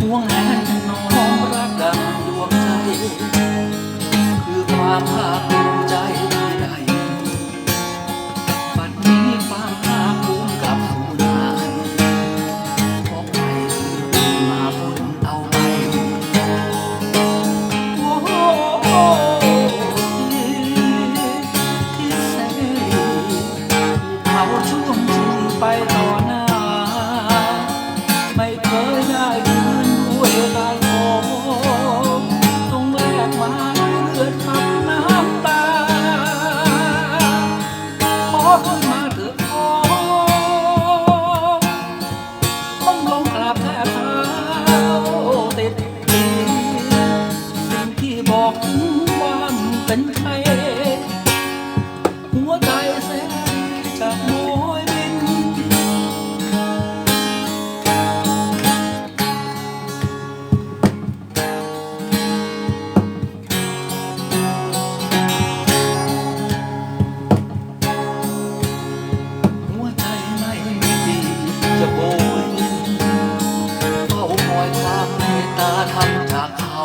ห่วงแหนน้องรักดังดวงใจ คือความภาคภูมิใจที่ได้บัดนี้ความภาคภูมิกับสูญหายเพราะใครมาพ้นเอาไป โอ้โหที่เสรีจเขาช่วงชิงไปต่อ จะโวยเฝ้าคอยความเมตตาทำจากเขา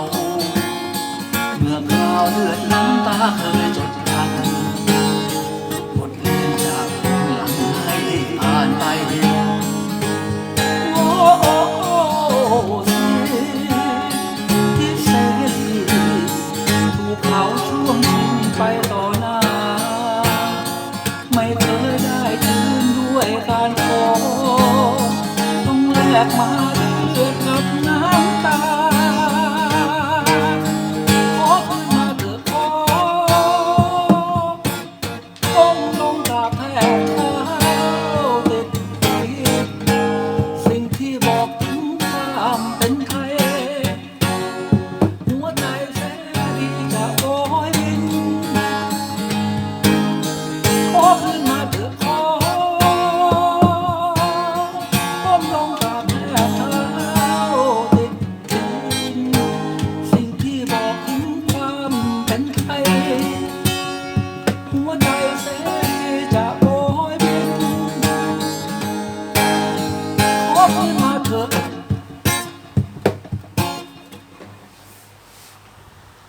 เมื่อคราเลือดน้ำตาเคยจดจำบทเรียนจากหลังให้ผ่านไป กมาเลือดกับน้ำตา ขอคนมาเถิขอก้ลงกาแทบเท้าดติสิ่งที่บอกถึงความป็น